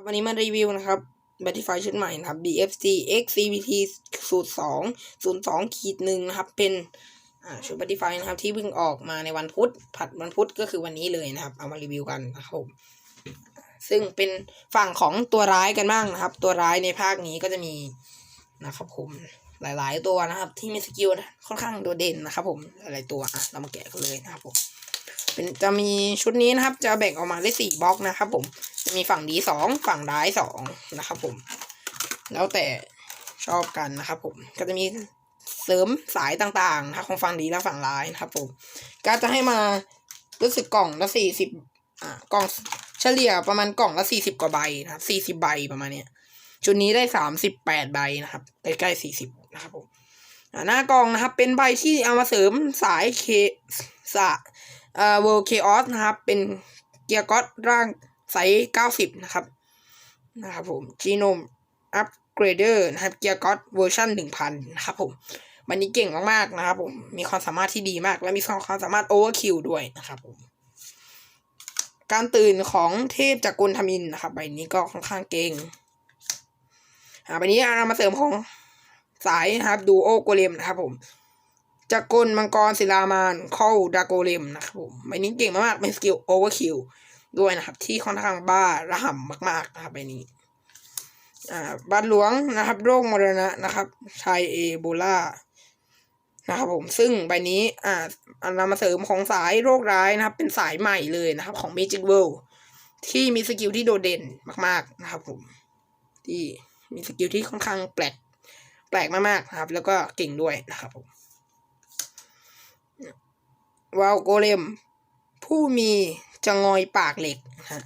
ครับวันนี้มารีวิวนะครับบัตติไฟชุดใหม่นะครับ BFC XCVT สูตรสองศูนย์สองขีดหนึ่งนะครับ เป็นชุดบัตติไฟนะครับ ที่เพิ่งออกมาในวันพุธผัดวันพุธก็คือวันนี้เลยนะครับ เอามารีวิวกันนะครับผมซึ่งเป็นฝั่งของตัวร้ายกันบ้างนะครับ ตัวร้ายในภาคนี้ก็จะมีนะครับผมหลาย ๆ ตัวนะครับ ที่มีสกิลค่อนข้างโดดเด่นนะครับ ผมหลายตัวอะเรามาแกะกันเลยนะครับผมเป็นจะมีชุดนี้นะครับ จะแบ่งออกมาได้สี่บล็อกนะครับ ผม จะมีฝั่งดีสองฝั่งร้ายสองนะครับผม แล้วแต่ชอบกันนะครับผม ก็จะมีเสริมสายต่างๆนะครับของฝั่งดีและฝั่งร้ายนะครับผมก็จะให้มารู้สึกกล่องละสี่สิบอ่ากล่องเฉลี่ยประมาณกล่องละสี่สิบกว่าใบนะครับสี่สิบใบประมาณเนี้ยชุดนี้ได้สามสิบแปดใบนะครับใกล้ๆสี่สิบนะครับผมหน้ากล่องนะครับ เป็นใบที่เอามาเสริมสายเคสะเอ่อ World Chaos นะครับ เป็นเกียร์ก็อตร่าง ไซส์90นะครับนะครับผม Genome Upgrader นะครับเกียร์ก็อตเวอร์ชัน1000นะครับผมวันนี้เก่งมากๆนะครับผมมีความสามารถที่ดีมาก และมีความสามารถ Overkill ด้วยนะครับผมการตื่นของเทพจากกุลทมินนะครับใบนี้ก็ค่อนข้างเก่งอ่าใบนี้เรามาเสริมของสายนะครับดูโอโกเลมนะครับผมจากกลมังกรศิลามานเข้าดาโกเลมนะครับผมใบนี้เก่งมากๆเป็นสกิลโอเวอร์คิว ด้วยนะครับ ที่ค่อนข้างบ้าระห่ำมากๆนะครับใบนี้อ่าบาดหลวงนะครับ โรคมรณะนะครับชายเอโบลานะครับผมซึ่งใบนี้อ่าเรามาเสริมของสายโรคร้ายนะครับ เป็นสายใหม่เลยนะครับ ของ Magic World ที่มีสกิลที่โดดเด่นมาก ๆนะครับผมที่มีสกิลที่ค่อนข้างแปลกแปลกมากๆนะครับ แล้วก็เก่งด้วยนะครับผมวาลโกเลมผู้มี จะงอยปากเหล็กนะฮะ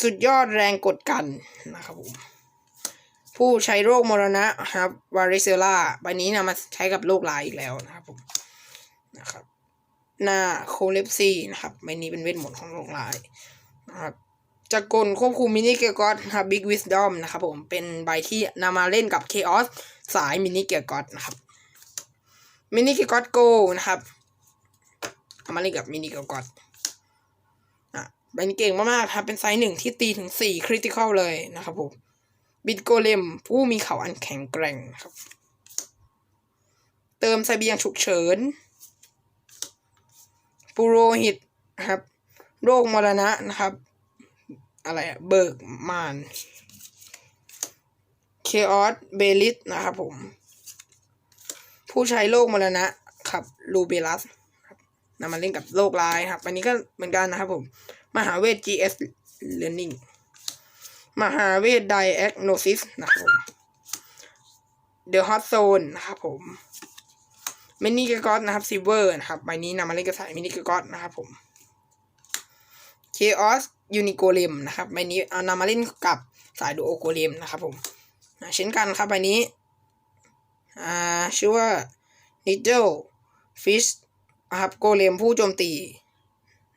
สุดยอดแรงกดกันนะครับผมผู้ใช้โรคมรณะครับวาริเซล่าใบนี้นำมาใช้กับโรคร้ายอีกแล้วนะครับผมนะครับหน้าโคเลปซีนะครับใบนี้เป็นเวทมนต์ของโรคร้ายนะครับจักรกลควบคุมมินิเกียร์กอตครับบิ๊กวิสดอมนะครับผมเป็นใบที่นำมาเล่นกับเคออสสายมินิเกียร์กอตนะครับมินิเกิกอตโกนะครับ เอามาเล่นกับมินิกิกอตอะเป็นเก่งมากๆครับ เป็นไซส์หนึ่งที่ตีถึงสี่คริติคอลเลยนะครับผม บิดโกเลมผู้มีเขาอันแข็งแกร่งครับ เติมไซเบียงฉุกเฉินปุโรหิตนะครับ โรคมรณะนะครับ อะไรอะเบิกมานเคออสเบลิสนะครับผม ผู้ใช้โรคมรณะครับ ลูเบลัส นำมาเล่นกับโรคร้ายครับ อันนี้ก็เหมือนกันนะครับผม มหาเวท GS Learning มหาเวท Diagnosis นะครับผม The Hot Zone นะครับผมมินิกกอตนะครับซิเวอร์นะครับใบนี้นำมาเล่นกับสายมินิกกอตนะครับผม Chaos Unicorn นะครับใบนี้เอานำมาเล่นกับสายดูโอโกเลมนะครับผมเช่นกันครับใบนี้อ่าชื่อว่า Needle Fish นะครับโกเลมผู้โจมตี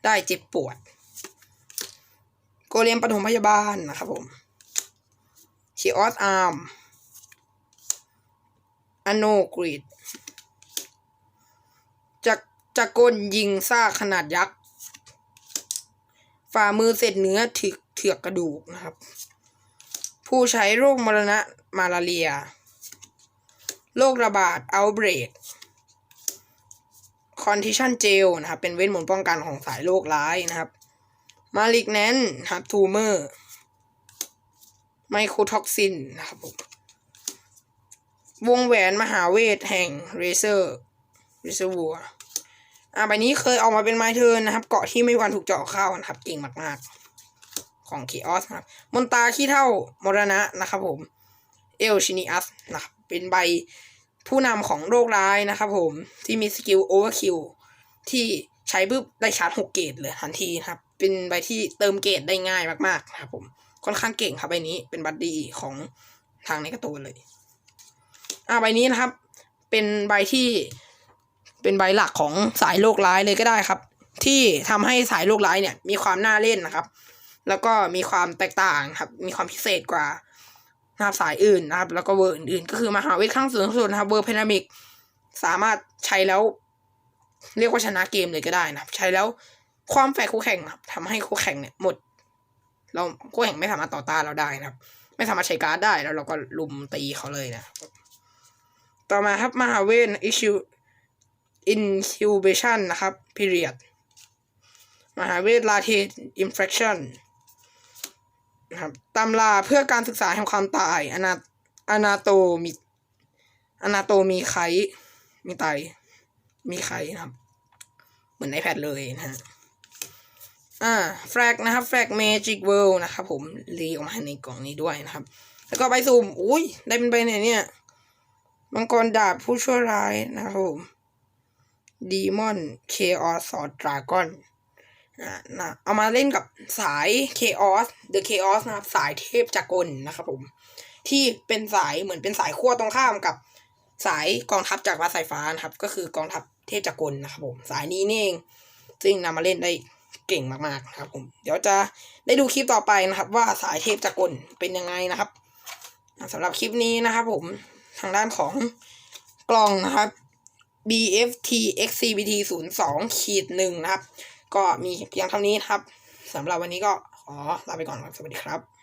ได้เจ็บปวด โกเลมปฐมพยาบาลนะครับผมชีออสอาร์มอโนกรีดจากจากกลยิงซ่าขนาดยักษ์ ฝ่ามือเศษเนื้อถึกเถือกกระดูกนะครับ ผู้ใช้โรคมรณะมาลาเรีย โรคระบาด outbreak condition gel นะครับ เป็นเวทมนต์ป้องกันของสายโรคร้ายนะครับ malignant นะครับ tumor mycotoxin นะครับผมวงแหวนมหาเวทแห่ง razer reservoir อ่าใบนี้เคยออกมาเป็นไมเทิร์นนะครับ เกาะที่ไม่วันถูกเจาะเข้านะครับ เก่งมาก ๆ ของ Chaos นะครับ มนตาขี้เท่ามรณะนะครับผม เอลชินิอัสนะครับ เป็นใบ ผู้นำของโรคร้ายนะครับผมที่มีสกิลโอเวอร์คิวที่ใช้ปุ๊บได้ชาร์จหกเกตเลยทันทีครับ เป็นใบที่เติมเกตได้ง่ายมากๆครับผมค่อนข้างเก่งครับใบนี้เป็นบัดดี้ของทางในกร์ตูนเลยอ่าใบนี้นะครับ เป็นใบที่เป็นใบหลักของสายโรคร้ายเลยก็ได้ครับ ที่ทำให้สายโรคร้ายเนี่ยมีความน่าเล่นนะครับ แล้วก็มีความแตกต่างครับ มีความพิเศษกว่า นะครับสายอื่นนะครับ แล้วก็เวอร์อื่นๆ ก็คือมหาเวทข้างสูงสุดนะครับเวอร์เพนามิกสามารถใช้แล้ว เรียกว่าชนะเกมเลยก็ได้นะครับ ใช้แล้วความแฝงคู่แข่งนะครับทำให้คู่แข่งเนี่ยหมด เราคู่แข่งไม่สามารถต่อต้านเราได้นะครับ ไม่สามารถใช้การ์ดได้แล้วเราก็ลุมตีเขาเลยนะ ต่อมาครับมหาเวน issue incubation นนะครับ period มหาเวทลาเท infraction น ครับตำราเพื่อการศึกษาแห่งความตายอนาอนาโตมีอนาโตมีไขมีไต มีไขนะครับ เหมือนในแพดเลยนะฮะอ่าแฟกนะครับแฟกเมจิกเวิลด์นะครับผมรีออกมาในกล่องนี้ด้วยนะครับ แล้วก็ใบสุ่มอุ้ยได้เป็นใบไหนเนี่ยมังกรดาบผู้ชั่วร้ายนะครับผมดีมอนเคออสสอดดราก้อน นะเอามาเล่นกับสายเคออสเดอะเคออสนะครับสายเทพจักรนะครับผม ที่เป็นสายเหมือนเป็นสายขั้วตรงข้ามกับสายกองทัพจากรวาสายฟ้านะครับ ก็คือกองทัพเทพจักรนะครับผม สายนี้นี่เอง ซึ่งนำมาเล่นได้เก่งมากๆนะครับผม เดี๋ยวจะได้ดูคลิปต่อไปนะครับ ว่าสายเทพจักรเป็นยังไงนะครับอ่าสำหรับคลิปนี้นะครับผมทางด้านของกล่องนะครับ BFT XCBT 0 2ขีดหนึ่งนะครับ ก็มีเพียงเท่านี้ครับสำหรับวันนี้ก็ขอลาไปก่อนครับสวัสดีครับ